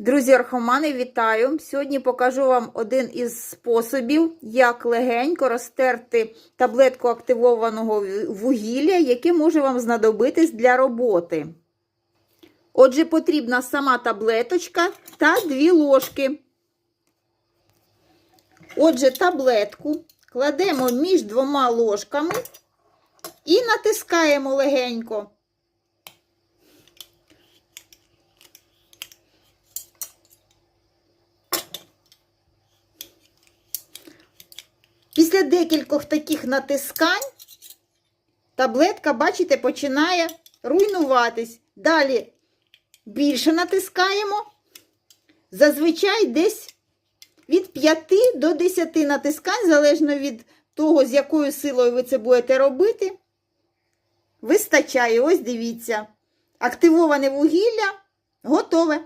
Друзі Архомани, вітаю! Сьогодні покажу вам один із способів, як легенько розтерти таблетку активованого вугілля, яке може вам знадобитись для роботи. Отже, потрібна сама таблеточка та дві ложки. Отже, таблетку кладемо між двома ложками і натискаємо легенько. Після декількох таких натискань таблетка, бачите, починає руйнуватись. Далі більше натискаємо. Зазвичай десь від 5 до 10 натискань, залежно від того, з якою силою ви це будете робити. Вистачає, ось дивіться. Активоване вугілля готове.